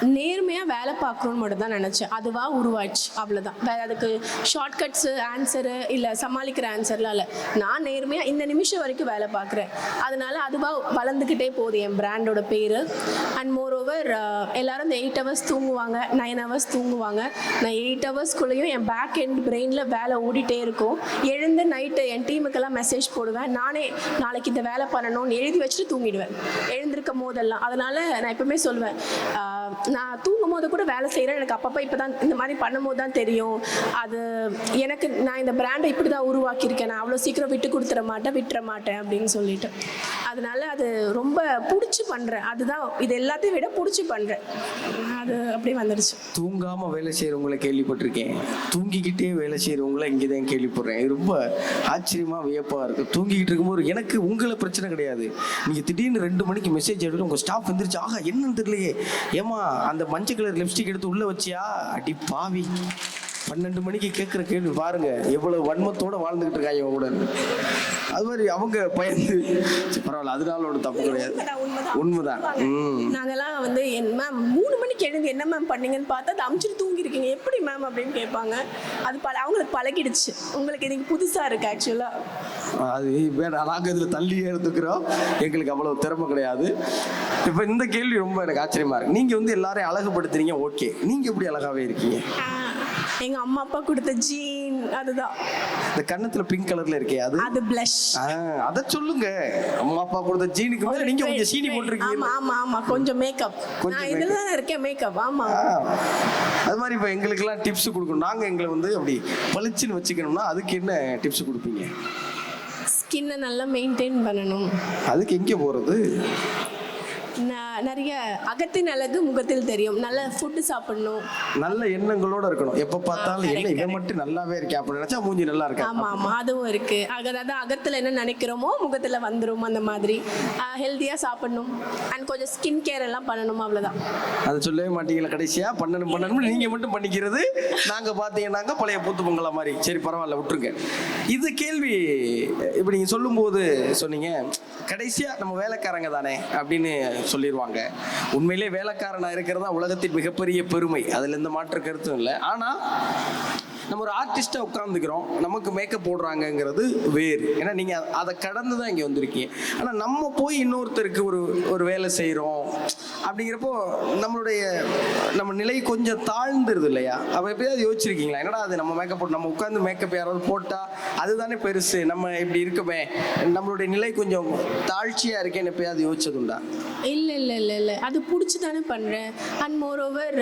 Speaker 2: நேர்மையாக வேலை பார்க்கணுன்னு மட்டும் தான் நினச்சேன். அதுவாக உருவாச்சு. அவ்வளோதான் வேறு அதுக்கு ஷார்ட்கட்ஸு ஆன்சரு இல்லை சமாளிக்கிற ஆன்சர்லாம் இல்லை. நான் நேர்மையாக இந்த நிமிஷம் வரைக்கும் வேலை பார்க்குறேன். அதனால அதுவாக வளர்ந்துக்கிட்டே போகுது என் பிராண்டோட பேர். அண்ட் மோர் ஓவர் எல்லாரும் இந்த எயிட் ஹவர்ஸ் தூங்குவாங்க. நைன் ஹவர்ஸ் தூங்குவாங்க. நான் எயிட் ஹவர்ஸ்குள்ளேயும் என் பேக் எண்ட் பிரெயினில் வேலை ஓடிட்டே இருக்கும். எழுந்து நைட்டு என் டீமுக்கெல்லாம் மெசேஜ் போடுவேன். நானே நாளைக்கு இந்த வேலை பண்ணணும்னு எழுதி வச்சுட்டு தூங்கிடுவேன். எழுந்திருக்கும் போதெல்லாம். அதனால நான் எப்பவுமே சொல்லுவேன் நான் தூங்கும் போது கூட வேலை செய்கிறேன் எனக்கு அப்பப்போ இப்போ தான் இந்த மாதிரி பண்ணும்போது தான் தெரியும். அது எனக்கு நான் இந்த பிராண்டை இப்படி தான் உருவாக்கியிருக்கேன். நான் அவ்வளோ சீக்கிரம் விட்டு கொடுத்துட மாட்டேன் விட்டுற மாட்டேன் அப்படின்னு சொல்லிட்டு. அதனால அது ரொம்ப பிடிச்சி பண்ணுறேன் அதுதான் இது எல்லாத்தையும் விட பிடிச்சி பண்ணுறேன் அது அப்படியே வந்துடுச்சு
Speaker 1: தூங்காமல் வேலை செய்கிறவங்கள கேள்விப்பட்டிருக்கேன். தூங்கிக்கிட்டே வேலை செய்கிறவங்கள இங்கே தான் கேள்விப்படுறேன் ரொம்ப ஆச்சரியமாக வியப்பாக இருக்குது தூங்கிக்கிட்டு இருக்கும்போது எனக்கு உங்களை பிரச்சனை கிடையாது. நீங்கள் திடீர்னு ரெண்டு மணிக்கு மெசேஜ் எடுத்து உங்கள் ஸ்டாஃப் வந்துருச்சு. ஆகா என்னன்னு தெரியலையே. ஏமா அந்த மஞ்சள் கலர் லிப்ஸ்டிக் எடுத்து உள்ள வச்சியா? அடி பாவி. பன்னெண்டு மணிக்கு கேட்குற கேள்வி பாருங்க. எவ்வளவு வன்மத்தோட வாழ்ந்துகிட்டு இருக்காங்க இவங்க கூட. அது மாதிரி அவங்க பயந்து பரவாயில்ல. அதனால ஒரு தப்பு கிடையாது. உண்மைதான்
Speaker 2: நாங்கெல்லாம் வந்து என் மேம் மூணு மணிக்கு எழுந்து என்ன மேம் பண்ணீங்கன்னு பார்த்தா அது அமுச்சிட்டு தூங்கியிருக்கீங்க. எப்படி மேம் அப்படின்னு கேட்பாங்க. அது பல அவங்களுக்கு பழகிடுச்சு. உங்களுக்கு இது புதுசாக இருக்குது ஆக்சுவலாக
Speaker 1: அது வேணாம் நாங்கள் இதில் தள்ளி எடுத்துக்கிறோம். எங்களுக்கு அவ்வளோ திறமை கிடையாது. இப்போ இந்த கேள்வி ரொம்ப எனக்கு ஆச்சரியமா இருக்கு. நீங்கள் வந்து எல்லாரையும் அழகுபடுத்துறீங்க ஓகே. நீங்கள் எப்படி அழகாவே இருக்கீங்க?
Speaker 2: எங்கள் அம்மா அப்பா கொடுத்த ஜீன் அதுதான்.
Speaker 1: இந்த கன்னத்தில் பிங்க் கலர்ல இருக்கே அது?
Speaker 2: அது ப்ளஷ்
Speaker 1: அதை சொல்லுங்க. அம்மா அப்பா கொடுத்த ஜீனுக்கு மேல நீங்க கொஞ்சம் சீனி
Speaker 2: ஆமா
Speaker 1: போட்டிருக்கீங்க.
Speaker 2: ஆமா ஆமா கொஞ்சம் மேக்கப் நான் இதில் தான் இருக்கேன் மேக்கப் ஆமா.
Speaker 1: அது மாதிரி இப்போ எங்களுக்கெல்லாம் டிப்ஸ் கொடுக்கணும். நாங்கள் எங்களை வந்து அப்படி பளிச்சுன்னு வச்சுக்கணும்னா அதுக்கு என்ன டிப்ஸ் கொடுப்பீங்க?
Speaker 2: ஸ்கின்னை நல்லா மெயின்டைன் பண்ணணும்.
Speaker 1: அதுக்கு எங்கே போகிறது
Speaker 2: நிறைய அகத்தின் அழகு முகத்தில் தெரியும். நல்ல ஃபுட்டு சாப்பிடணும்.
Speaker 1: நல்ல எண்ணங்களோட இருக்கணும். எப்போ பார்த்தாலும் என்ன இவன் மட்டும் நல்லாவே இருக்கே அப்படின்னு நினைச்சா மூஞ்சி நல்லா இருக்கா.
Speaker 2: ஆமா ஆமா அதுவும் இருக்கு. அதாவது அகத்துல என்ன நினைக்கிறோமோ முகத்துல வந்துரும் அந்த மாதிரி. ஹெல்த்தியா சாப்பிடணும். அண்ட் கொஞ்சம் ஸ்கின் கேர் எல்லாம் பண்ணணும் அவ்வளவுதான்.
Speaker 1: அதை சொல்லவே மாட்டீங்களா கடைசியா. பண்ணணும் பண்ணணும். நீங்க மட்டும் பண்ணிக்கிறது. நாங்க பாத்தீங்கன்னாக்க பழைய பூத்து பொங்கலா மாதிரி. சரி பரவாயில்ல விட்டுருங்க. இது கேள்வி இப்ப நீங்க சொல்லும்போது சொன்னீங்க கடைசியா நம்ம வேலைக்காரங்க தானே அப்படின்னு சொல்லிடுவாங்க உண்மையிலே வேலைக்காரனா இருக்கிறதா உலகத்தின் மிகப்பெரிய பெருமை. அதுல எந்த மாற்று கருத்தும் இல்லை. ஆனா நம்ம ஒரு ஆர்டிஸ்டா உட்காந்துக்கிறோம் நமக்கு மேக்கப் போடுறாங்கங்கிறது வேறு. ஏன்னா நீங்கள் அதை கடந்து தான் இங்கே வந்திருக்கீங்க. ஆனால் நம்ம போய் இன்னொருத்தருக்கு ஒரு ஒரு வேலை செய்கிறோம் அப்படிங்கிறப்போ நம்மளுடைய நம்ம நிலை கொஞ்சம் தாழ்ந்துருது இல்லையா? அப்போ எப்படியாவது யோசிச்சிருக்கீங்களா? என்னடா அது நம்ம மேக்கப் போட்டு நம்ம உட்காந்து மேக்கப் யாராவது போட்டால் அதுதானே பெருசு. நம்ம இப்படி இருக்கமே. நம்மளுடைய நிலை கொஞ்சம் தாழ்ச்சியாக இருக்கேன்னு எப்பயாவது யோசிச்சதுண்டா?
Speaker 2: இல்லை இல்லை இல்லை இல்லை. அது பிடிச்சி தானே பண்ணுறேன் அண்ட் மோர் ஓவர்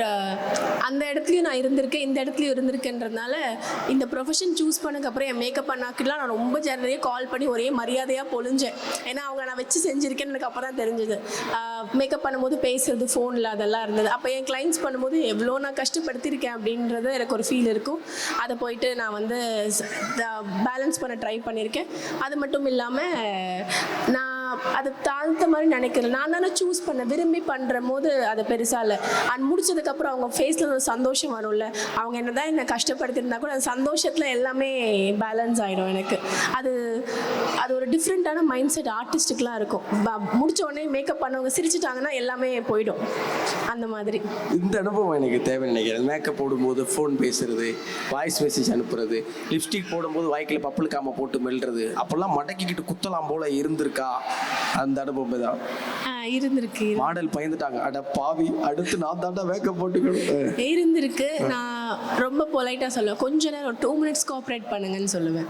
Speaker 2: அந்த இடத்துலையும் நான் இருந்திருக்கேன் இந்த இடத்துலையும் இருந்திருக்கேன்றதுனால இந்த ப்ரொஃபஷன் சூஸ் பண்ணக்கப்புறம் என் மேக்கப் பண்ணாக்கிலாம் நான் ரொம்ப ஜனரையே கால் பண்ணி ஒரே மரியாதையாக பொழிஞ்சேன். ஏன்னா அவங்க நான் வச்சு செஞ்சுருக்கேன்னு எனக்கு அப்போ தான் தெரிஞ்சது மேக்கப் பண்ணும்போது பேசுறது ஃபோனில் அதெல்லாம் இருந்தது. அப்போ என் கிளைண்ட்ஸ் பண்ணும்போது எவ்வளோ நான் கஷ்டப்படுத்தியிருக்கேன் அப்படின்றது எனக்கு ஒரு ஃபீல் இருக்கும். அதை போயிட்டு நான் வந்து பேலன்ஸ் பண்ண ட்ரை பண்ணியிருக்கேன். அது மட்டும் இல்லாமல் நான் அது தாழ்த்த மாதிரி நினைக்கிறேன் நான் தானே சூஸ் பண்ண விரும்பி பண்ணுற போது அது பெருசாக இல்லை. அண்ட் முடிச்சதுக்கப்புறம் அவங்க ஃபேஸில் ஒரு சந்தோஷம் வரும்ல. அவங்க என்ன தான் என்னை கஷ்டப்படுத்திருந்தா கூட அந்த சந்தோஷத்தில் எல்லாமே பேலன்ஸ் ஆகிடும் எனக்கு. அது அது ஒரு டிஃப்ரெண்ட்டான மைண்ட் செட் ஆர்டிஸ்ட்டுக்கெலாம் இருக்கும். ப- முடிச்ச உடனே மேக்கப் பண்ணவங்க சிரிச்சிட்டாங்கன்னா எல்லாமே போயிடும். அந்த மாதிரி.
Speaker 1: இந்த அனுபவம் எனக்கு தேவை நினைக்கிறேன். மேக்கப் போடும்போது ஃபோன் பேசுறது வாய்ஸ் மெசேஜ் அனுப்புறது லிப்ஸ்டிக் போடும்போது வாய்க்கில் பப்புள் காம போட்டு மெல்றது அப்போல்லாம் மடக்கிக்கிட்டு குத்தலாம் போல இருந்திருக்கா? அந்த அனுபவம் தான்.
Speaker 2: இருந்திருக்கு இரு-
Speaker 1: மாடல் பயந்துட்டாங்க. அட பாவி அடுத்து நான் தாண்டா மேக்கப் போட்டுக்கணும்.
Speaker 2: இருந்திருக்கு. நான் ரொம்ப பொலைட்டாக சொல்லுவேன். கொஞ்ச நேரம் டூ மினிட்ஸ் கோஆப்ரேட் பண்ணுங்கன்னு சொல்லுவேன்.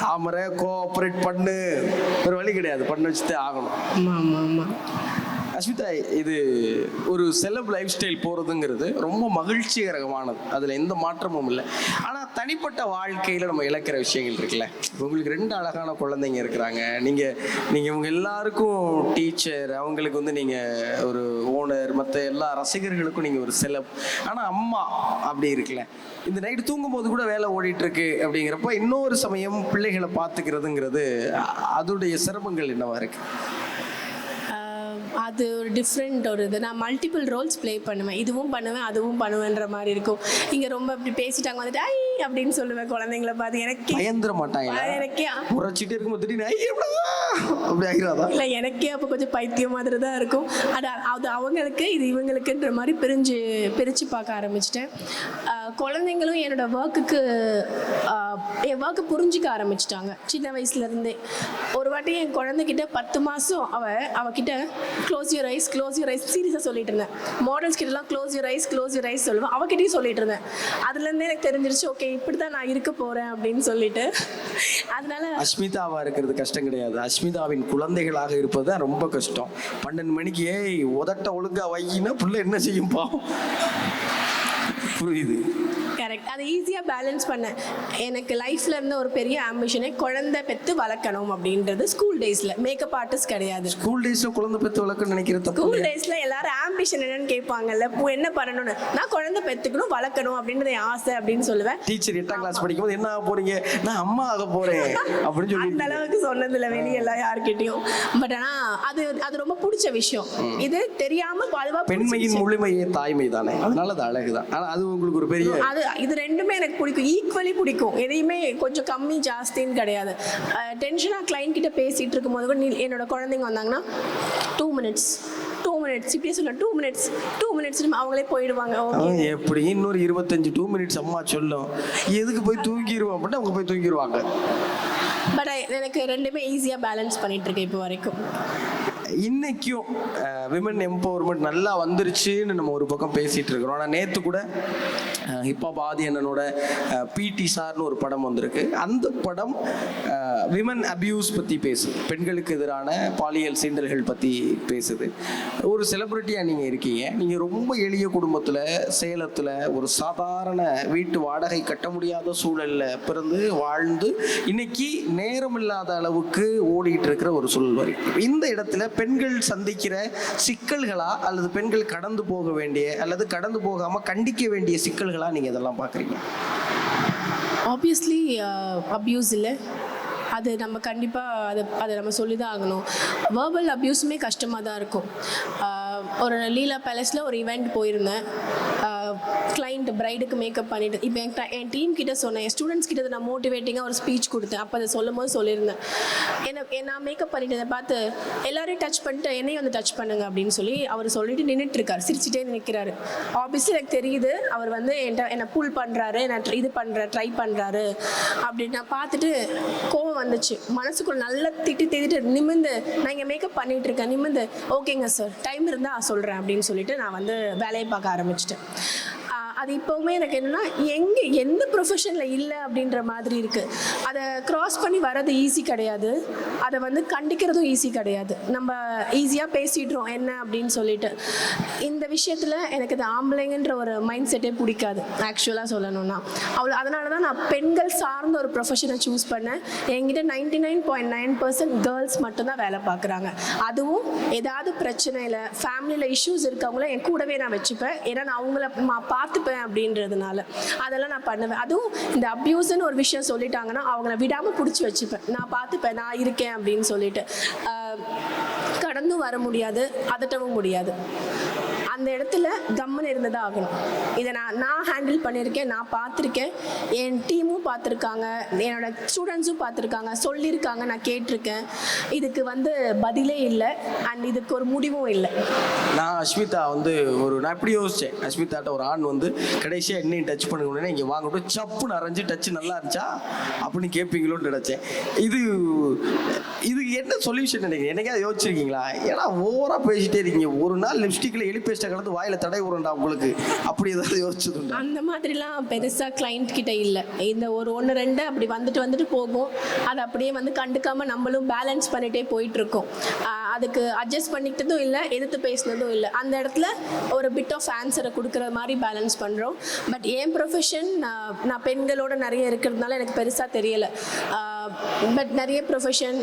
Speaker 1: தாமரை கோஆப்ரேட் பண்ணு. ஒரு வழி கிடையாது. பண்ண வச்சுட்டே ஆகணும்.
Speaker 2: ஆமாம் ஆமாம்
Speaker 1: அஸ்மிதா இது ஒரு செலப் லைஃப் ஸ்டைல் போகிறதுங்கிறது ரொம்ப மகிழ்ச்சிகரமானது. அதில் எந்த மாற்றமும் இல்லை. ஆனால் தனிப்பட்ட வாழ்க்கையில் நம்ம இழக்கிற விஷயங்கள் இருக்குல்ல. உங்களுக்கு ரெண்டு அழகான குழந்தைங்க இருக்கிறாங்க. நீங்கள் நீங்கள் இவங்க எல்லாருக்கும் டீச்சர் அவங்களுக்கு வந்து நீங்கள் ஒரு ஓனர் மற்ற எல்லா ரசிகர்களுக்கும் நீங்கள் ஒரு செலப் ஆனால் அம்மா அப்படி இருக்குல்ல. இந்த நைட்டு தூங்கும்போது கூட வேலை ஓடிட்டு இருக்கு அப்படிங்கிறப்ப இன்னொரு சமயம் பிள்ளைகளை பார்த்துக்கிறதுங்கிறது அதோடைய சிரமங்கள் என்னவா
Speaker 2: இருக்குது அது ஒரு டிஃப்ரெண்ட் ஒரு இது. நான் மல்டிபிள் ரோல்ஸ் ப்ளே பண்ணுவேன். இதுவும் பண்ணுவேன் அதுவும் பண்ணுவேன்ற மாதிரி இருக்கும். இங்கே ரொம்ப இப்படி பேசிட்டாங்க வந்துட்டு ஐ அப்படின்னு சொல்லுவேன் குழந்தைங்கள பார்த்து. எனக்கே
Speaker 1: பயந்துட மாட்டாங்களா?
Speaker 2: அது எனக்கே
Speaker 1: உரைச்சிட்டே இருக்கும்போது திடீர்னு ஐயோ அப்படி ஆகிறாதா
Speaker 2: இல்லை எனக்கே அப்போ கொஞ்சம் பைத்தியம் மாதிரி தான் இருக்கும். அது அது அவங்களுக்கு இது இவங்களுக்குன்ற மாதிரி பிரிஞ்சு பிரித்து பார்க்க ஆரம்பிச்சிட்டேன். குழந்தைங்களும் என்னோட ஒர்க்குக்கு என் ஒர்க்கு புரிஞ்சிக்க ஆரம்பிச்சிட்டாங்க. சின்ன வயசுலேருந்தே ஒரு வாட்டி என் குழந்தைகிட்ட பத்து மாதம் அவ அவகிட்ட close your eyes close your eyes சீரியஸாக சொல்லிட்டு இருந்தேன். மாடல்ஸ் கிட்டலாம் close your eyes close your eyes சொல்லுவேன். அவகிட்டையும் சொல்லிட்டு இருந்தேன். அதுலேருந்தே எனக்கு தெரிஞ்சிருச்சு ஓகே இப்படி தான் நான் இருக்க போகிறேன் அப்படின்னு சொல்லிட்டு. அதனால
Speaker 1: அஸ்மிதாவாக இருக்கிறது கஷ்டம் கிடையாது. அஸ்மிதாவின் குழந்தைகளாக இருப்பது தான் ரொம்ப கஷ்டம். பன்னெண்டு மணிக்கு ஏய் உதட்ட ஒழுங்கா வையினா புள்ள என்ன செய்யும் பாவம்? புரியுது.
Speaker 2: கரெக்ட் அதை ஈஸியாக பேலன்ஸ் பண்ணேன் எனக்கு லைஃப்பில் இருந்த ஒரு பெரிய ஆம்பிஷனே குழந்தை பெற்று வளர்க்கணும் அப்படின்றது ஸ்கூல் டேஸில் மேக்கப் ஆர்டிஸ்ட் கிடையாது.
Speaker 1: ஸ்கூல் டேஸ்ல குழந்தை பெற்று வளர்க்க நினைக்கிற தப்பு
Speaker 2: ஸ்கூல்? டேஸில் எல்லாரும் ஆம்பிஷன் என்னன்னு கேட்பாங்கல்ல இப்போ என்ன பண்ணணும்னு? நான் குழந்தை பெற்றுக்கணும் வளர்க்கணும் அப்படின்றது என் ஆசை அப்படின்னு சொல்லுவேன்.
Speaker 1: டீச்சர் எட்டாம் கிளாஸ் படிக்கும்போது என்ன ஆக போறீங்க? நான் அம்மா ஆக போறேன். அப்படின்னு சொல்லி
Speaker 2: அந்த அளவுக்கு சொன்னதில்ல வெளியெல்லாம் யார்கிட்டயும். பட் ஆனா அது அது ரொம்ப பிடிச்ச விஷயம். இது தெரியாம
Speaker 1: பெண்மையின். முழுமையே தாய்மை தானே அதனால அது அழகுதான். ஆனா அது உங்களுக்கு ஒரு பெரிய
Speaker 2: அது இது ரெண்டுமே எனக்கு பிடிக்கும். ஈக்குவலி பிடிக்கும். எதையுமே கொஞ்சம் கம்மி ஜாஸ்தின்னு கிடையாது. டென்ஷனாக கிளைண்ட் கிட்ட பேசிட்டு இருக்கும்போது கூட என்னோட குழந்தைங்க வந்தாங்கன்னா டூ மினிட்ஸ் டூ மினிட்ஸ் இப்படியே சொல்ல. டூ மினிட்ஸ் டூ மினிட்ஸ் அவங்களே போயிடுவாங்க.
Speaker 1: எப்படி இன்னொரு இருபத்தஞ்சு டூ மினிட்ஸ் அம்மா சொல்லும். எதுக்கு போய் தூங்கிடுவோம் அப்படின்னா அவங்க போய் தூங்கிடுவாங்க
Speaker 2: பட் எனக்கு ரெண்டுமே ஈஸியாக பேலன்ஸ் பண்ணிட்டு இருக்கேன் இப்போ வரைக்கும்.
Speaker 1: இன்னைக்கும் விமன் எம்பவர்மெண்ட் நல்லா வந்துருச்சுன்னு நம்ம ஒரு பக்கம் பேசிட்டு இருக்கிறோம். ஆனால் நேற்று கூட ஹிப்ஹாப் ஆதி அண்ணனோட பிடி சார்னு ஒரு படம் வந்திருக்கு. அந்த படம் விமன் அபியூஸ் பற்றி பேசுது. பெண்களுக்கு எதிரான பாலியல் சீண்டல்கள் பற்றி பேசுது. ஒரு செலிப்ரிட்டியாக நீங்கள் இருக்கீங்க. நீங்கள் ரொம்ப எளிய குடும்பத்தில் சேலத்தில் ஒரு சாதாரண வீட்டு வாடகை கட்ட முடியாத சூழலில் பிறந்து வாழ்ந்து இன்னைக்கு நேரம் இல்லாத அளவுக்கு ஓடிட்டு இருக்கிற ஒரு சூழல் வரைக்கும் இந்த இடத்துல பெண்கள் சந்திக்கிற சிக்கல்களா அல்லது பெண்கள் கடந்து போக வேண்டிய அல்லது கடந்து போகாமல் கண்டிக்க வேண்டிய சிக்கல்களா நீங்கள் இதெல்லாம் பார்க்குறீங்க
Speaker 2: ஆப்வியஸ்லி அப்யூஸ் uh, இல்லை. அது நம்ம கண்டிப்பாக அதை அதை நம்ம சொல்லி தான் ஆகணும். வேர்பல் அப்யூஸுமே கஷ்டமாக தான் இருக்கும். Uh, ஒரு லீலா பேலஸில் ஒரு இவெண்ட் போயிருந்தேன். கிளைண்ட் பிரைடுக்கு மேக்கப் பண்ணிட்டு இப்போ என் என் டீம் கிட்ட சொன்னேன் என் ஸ்டூடெண்ட்ஸ் கிட்ட நான் மோட்டிவேட்டிங்காக ஒரு ஸ்பீச் கொடுத்தேன். அப்போ அதை சொல்லும் போது சொல்லியிருந்தேன். என்ன நான் மேக்கப் பண்ணிட்டதை பார்த்து எல்லாரையும் டச் பண்ணிட்டு என்னையும் வந்து டச் பண்ணுங்க அப்படின்னு சொல்லி அவர் சொல்லிட்டு நின்றுட்டு இருக்காரு சிரிச்சுட்டே நிற்கிறாரு ஆப்வியஸ்லி எனக்கு தெரியுது அவர் வந்து என்கிட்ட என்னை புல் பண்ணுறாரு என்ன இது பண்ணுற ட்ரை பண்ணுறாரு அப்படின்னு நான் பார்த்துட்டு கோவம் வந்துச்சு. மனசுக்குள்ள நல்லா திட்டி திட்டிட்டு நிமிந்து நான் இங்கே மேக்கப் பண்ணிட்டு இருக்கேன் நிமிந்து ஓகேங்க சார் டைம் இருந்தால் சொல்கிறேன் அப்படின்னு சொல்லிட்டு நான் வந்து வேலையை பார்க்க ஆரம்பிச்சிட்டேன். அது இப்போவுமே எனக்கு என்னென்னா எங்கே எந்த ப்ரொஃபஷனில் இல்லை அப்படின்ற மாதிரி இருக்குது அதை க்ராஸ் பண்ணி வர்றது ஈஸி கிடையாது. அதை வந்து கண்டிக்கிறதும் ஈஸி கிடையாது. நம்ம ஈஸியாக பேசிடுறோம் என்ன அப்படின்னு சொல்லிட்டு. இந்த விஷயத்தில் எனக்கு இது ஆம்பளைங்கன்ற ஒரு மைண்ட் செட்டே பிடிக்காது ஆக்சுவலாக சொல்லணும்னா. அவ்வளோ அதனால தான் நான் பெண்கள் சார்ந்த ஒரு ப்ரொஃபஷனை சூஸ் பண்ணேன். என்கிட்ட ninety nine point nine percent girls மட்டும்தான் வேலை பார்க்குறாங்க. அதுவும் ஏதாவது பிரச்சனையில் ஃபேமிலியில் இஷ்யூஸ் இருக்கவங்கள என் கூடவே நான் வச்சுப்பேன். ஏன்னா நான் அவங்கள மா பார்த்துப்பேன் அப்படின்றதுனால அதெல்லாம் நான் பண்ணுவேன். அதுவும் இந்த அப்யூஸ்னு ஒரு விஷயம் சொல்லிட்டாங்கன்னா அவங்கள விடாமல் பிடிச்சி வச்சுப்பேன். நான் பார்த்துப்பேன் நான் இருக்கேன் அப்படின்னு சொல்லிட்டு. கடந்தும் வர முடியாது அதட்டவும் முடியாது. அந்த இடத்துல கம்மன் இருந்ததா ஆகணும். இதை நான் நான் ஹேண்டில் பண்ணியிருக்கேன் நான் பார்த்துருக்கேன். என் டீமும் பார்த்துருக்காங்க என்னோட ஸ்டூடெண்ட்ஸும் பார்த்துருக்காங்க சொல்லியிருக்காங்க நான் கேட்டிருக்கேன். இதுக்கு வந்து பதிலே இல்லை அண்ட் இதுக்கு ஒரு முடிவும் இல்லை.
Speaker 1: நான் அஸ்மிதா வந்து ஒரு நான் எப்படி யோசிச்சேன். அஸ்மிதாட்ட ஒரு ஆண் வந்து கடைசியாக என்னையும் டச் பண்ண உடனே இங்கே வாங்கட்டும் சப்புன்னு அரைஞ்சு டச் நல்லா இருந்துச்சா? அப்படின்னு கேட்பீங்களோன்னு நினச்சேன். இது இதுக்கு என்ன சொல்யூஷன் நினைக்கிறேன் என்னைக்காவது யோசிச்சிருக்கீங்களா? ஏன்னா ஓவராக பேசிட்டே இருக்கீங்க. ஒரு நாள் லிப்ஸ்டிக்கில் எலி பேச்சை கலந்து வாயில தடை விடுறா உங்களுக்கு. அப்படி ஏதாவது யோசிச்சது
Speaker 2: அந்த மாதிரிலாம் பெருசாக கிளைண்ட் கிட்ட இல்லை. இந்த ஒரு ஒன்று ரெண்டு அப்படி வந்துட்டு வந்துட்டு போகும். அதை அப்படியே வந்து கண்டுக்காம நம்மளும் பேலன்ஸ் பண்ணிகிட்டே போயிட்டுருக்கோம். அதுக்கு அட்ஜஸ்ட் பண்ணிக்கிட்டதும் இல்லை எதிர்த்து பேசினதும் இல்லை. அந்த இடத்துல ஒரு பிட் ஆஃப் ஆன்சரை கொடுக்குற மாதிரி பேலன்ஸ் பண்ணுறோம் பட் என் ப்ரொஃபஷன் நான் பெண்களோட நிறைய இருக்கிறதுனால எனக்கு பெருசாக தெரியலை. பட் நிறைய ப்ரொஃபஷன்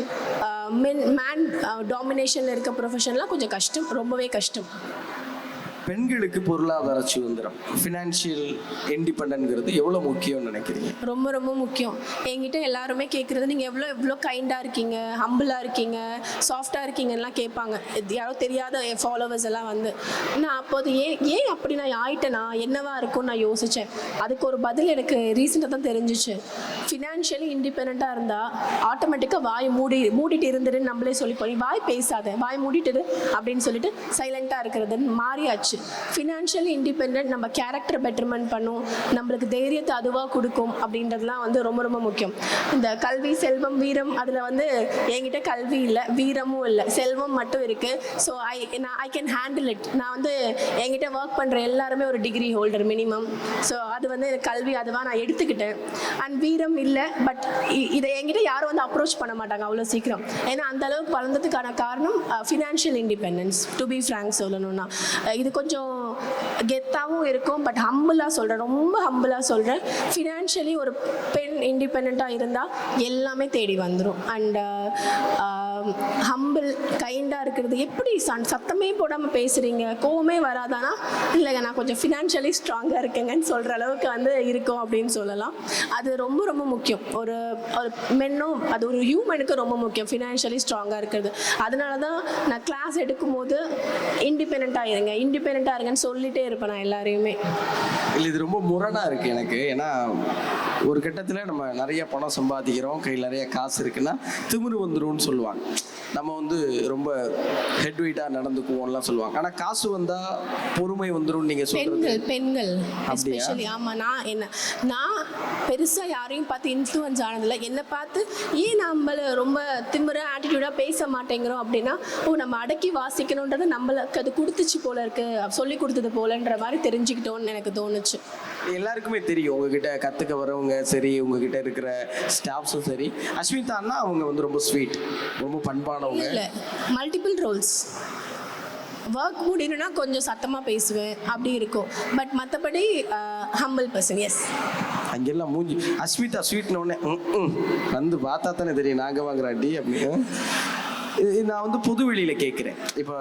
Speaker 2: மென் மேன் டாமினேஷனில் இருக்க ப்ரொஃபஷன்லாம் கொஞ்சம் கஷ்டம். ரொம்பவே கஷ்டம்.
Speaker 1: பெண்களுக்கு பொருளாதார சுதந்திரம் ஃபினான்ஷியல் இண்டிபெண்ட்ங்கிறது எவ்வளோ முக்கியம்னு நினைக்கிறீங்க?
Speaker 2: ரொம்ப ரொம்ப முக்கியம். என்கிட்ட எல்லாருமே கேட்குறது நீங்கள் எவ்வளோ எவ்வளோ கைண்டாக இருக்கீங்க? ஹம்பிளாக இருக்கீங்க? சாஃப்டாக இருக்கீங்கலாம் கேட்பாங்க. யாரோ தெரியாத என் ஃபாலோவர்ஸ் எல்லாம் வந்து. நான் அப்போது ஏன் ஏன் அப்படி நான் ஆயிட்டேனா? என்னவா இருக்கும்னு நான் யோசித்தேன் அதுக்கு ஒரு பதில் எனக்கு ரீசெண்டாக தான் தெரிஞ்சிச்சு. ஃபினான்ஷியலி இண்டிபெண்ட்டாக இருந்தால் ஆட்டோமேட்டிக்காக வாய் மூடி மூடிட்டு இருந்துருன்னு நம்மளே சொல்லி போய் வாய் பேசாத வாய் மூடிட்டுது அப்படின்னு சொல்லிட்டு சைலண்ட்டாக இருக்கிறதுன்னு மாறியாச்சு. ஃபினான்ஷியலி இண்டிபெண்ட் நம்ம கேரக்டர் பெட்டர்மெண்ட் பண்ணும் நம்மளுக்கு தைரியத்தை அதுவாக கொடுக்கும் அப்படின்றதுலாம் வந்து ரொம்ப ரொம்ப முக்கியம். இந்த கல்வி செல்வம் வீரம் அதில் வந்து என்கிட்ட கல்வி இல்லை வீரமும் இல்லை செல்வம் மட்டும் இருக்குது ஸோ ஐ நான் ஐ கேன் ஹேண்டில் இட் நான் வந்து என்கிட்ட ஒர்க் பண்ணுற எல்லாருமே ஒரு டிகிரி ஹோல்டர் மினிமம் ஸோ அது வந்து கல்வி அதுவாக நான் எடுத்துக்கிட்டேன். அண்ட் வீரம் இல்லை பட் இதை என்கிட்ட யாரும் வந்து அப்ரோச் பண்ண மாட்டாங்க அவ்வளோ சீக்கிரம். ஏன்னா அந்த அளவுக்கு வளர்ந்ததுக்கான காரணம் financial independence to be frank சொல்லணும்னா. இது கொஞ்சம் கெத்தாகவும் இருக்கும் பட் ஹம்பிளாக சொல்கிறேன் ரொம்ப ஹம்பிளாக சொல்கிறேன் ஃபினான்ஷியலி ஒரு பெண் இண்டிபெண்ட்டாக இருந்தால் எல்லாமே தேடி வந்துடும் அண்ட் ஹம்பிள் கைண்டாக இருக்கிறது எப்படி சன் சத்தமே போடாமல் பேசுகிறீங்க கோவமே வராதானா? இல்லைங்க நான் கொஞ்சம் ஃபினான்ஷியலி ஸ்ட்ராங்காக இருக்கேங்கன்னு சொல்கிற அளவுக்கு வந்து இருக்கும் அப்படின்னு சொல்லலாம். அது ரொம்ப ரொம்ப முக்கியம். ஒரு ஒரு மென்னும் அது ஒரு ஹியூமனுக்கு ரொம்ப முக்கியம். ஃபினான்ஷியலி ஸ்ட்ராங்காக இருக்கிறது. அதனால தான் நான் கிளாஸ் எடுக்கும்போது இண்டிபெண்ட்டாக இருங்க இண்டிபெண்ட்டாக இருங்கன்னு சொல்லிட்டே இருப்பேன் நான் எல்லாரையுமே.
Speaker 1: இல்லை இது ரொம்ப முரணாக இருக்குது எனக்கு. ஏன்னா ஒரு கட்டத்தில் நம்ம நிறைய பணம் சம்பாதிக்கிறோம் கையில் நிறைய காசு இருக்குன்னா திமிரு வந்துரும்னு சொல்லுவாங்க. நம்ம வந்து ரொம்ப ஹெட் வெயிட்டாக நடந்துக்குவோம்லாம் சொல்லுவாங்க. ஆனால் காசு வந்தால் பொறுமை வந்துடும் நீங்கள்
Speaker 2: பெண்கள் பெண்கள்? எஸ்பெஷலி ஆமாம் நான் என்ன நான் பெருசாக யாரையும் பார்த்து இன்ஃப்ளூயன்ஸ் ஆனதில்லை. என்னை பார்த்து ஏன் நம்மள ரொம்ப திமிர ஆட்டிடியூடாக பேச மாட்டேங்கிறோம்? அப்படின்னா ஓ நம்ம அடக்கி வாசிக்கணுன்றது நம்மளுக்கு அது கொடுத்துச்சு போல இருக்கு. சொல்லி கொடுத்தது போலன்ற மாதிரி தெரிஞ்சுக்கிட்டோன்னு எனக்கு தோணுச்சு.
Speaker 1: எல்லாருக்குமே தெரியும். உங்ககிட்ட கற்றுக்க வரவங்க சரி உங்ககிட்ட இருக்கிற ஸ்டாஃப்ஸும் சரி. அஸ்மிதான்னா அவங்க வந்து ரொம்ப ஸ்வீட் ரொம்ப பண்பானவங்க.
Speaker 2: இல்லை மல்டிபிள் ரோல்ஸ் ஒர்க் முடியணும்னா கொஞ்சம் சத்தமாக பேசுவேன். அப்படி இருக்கும். பட் மற்றபடி ஹம்பிள் பர்சன் எஸ்
Speaker 1: அங்கெல்லாம் மூஞ்சி அஸ்மிதா ஸ்வீட்னு உடனே ம், வந்து பார்த்தா தானே தெரியும் நாங்கள் வாங்குறாட்டி அப்படின்னு. நான் வந்து புது வெளியில் கேட்குறேன் இப்போ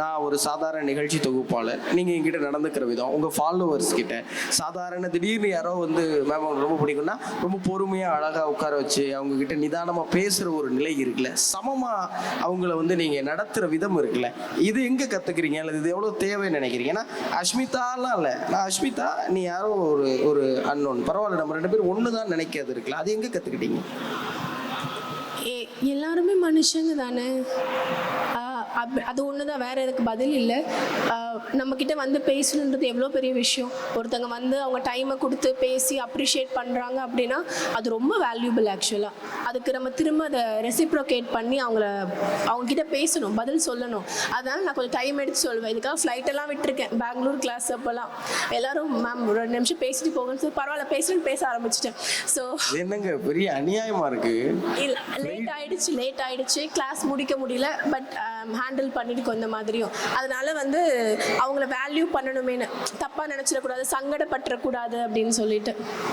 Speaker 1: நான் ஒரு சாதாரண நிகழ்ச்சி தொகுப்பாளர். நீங்கள் என்கிட்ட நடந்துக்கிற விதம் உங்கள் ஃபாலோவர்ஸ் கிட்ட. சாதாரண திடீர்னு யாரோ வந்து மேம் ரொம்ப பிடிக்கும்னா ரொம்ப பொறுமையாக அழகாக உட்கார வச்சு அவங்க கிட்ட நிதானமாக பேசுகிற ஒரு நிலை இருக்குல்ல. சமமாக அவங்கள வந்து நீங்கள் நடத்துகிற விதம் இருக்குல்ல. இது எங்கே கற்றுக்குறீங்க அல்லது இது எவ்வளோ தேவைன்னு நினைக்கிறீங்க? ஏன்னா அஸ்மிதாலாம் இல்லை. நான் அஸ்மிதா நீ யாரோ ஒரு ஒரு அன்னோன் பரவாயில்ல நம்ம ரெண்டு பேரும் ஒன்று தான் நினைக்கிறது இருக்குல்ல. அது எங்கே கற்றுக்கிட்டீங்க
Speaker 2: எல்லாருமே மனுஷங்க தானே? அப்- அது ஒன்று தான் வேற எதுக்கு பதில் இல்லை. நம்மக்கிட்ட வந்து பேசணுன்றது எவ்வளோ பெரிய விஷயம். ஒருத்தங்க வந்து அவங்க டைமை கொடுத்து பேசி அப்ரிஷியேட் பண்ணுறாங்க அப்படின்னா அது ரொம்ப வேல்யூபிள் ஆக்சுவலாக அதுக்கு நம்ம திரும்ப அதை ரெசிப்ரோகேட் பண்ணி அவங்கள அவங்க கிட்ட பேசணும் பதில் சொல்லணும். அதனால நான் கொஞ்சம் டைம் எடுத்து சொல்வேன். இதுக்காக ஃப்ளைட் எல்லாம் விட்டுருக்கேன். பெங்களூர் கிளாஸ் அப்போல்லாம் எல்லாரும் மேம் ஒரு ரெண்டு நிமிஷம் பேசிட்டு போகணும்னு சொல்லி பரவாயில்ல பேசணும்னு பேச ஆரம்பிச்சிட்டேன். ஸோ
Speaker 1: என்னங்க பெரிய அநியாயமாக இருக்குது
Speaker 2: இல்ல லேட் ஆயிடுச்சு லேட் ஆயிடுச்சு. கிளாஸ் முடிக்க முடியல பட் ஹேண்டில் பண்ணிட்டு இந்த மாதிரியும். அதனால வந்து அவங்கள வேல்யூ பண்ணணுமேனு தப்பாக நினச்சிடக்கூடாது சங்கடப்பட்டுறக்கூடாது அப்படின்னு சொல்லிட்டு.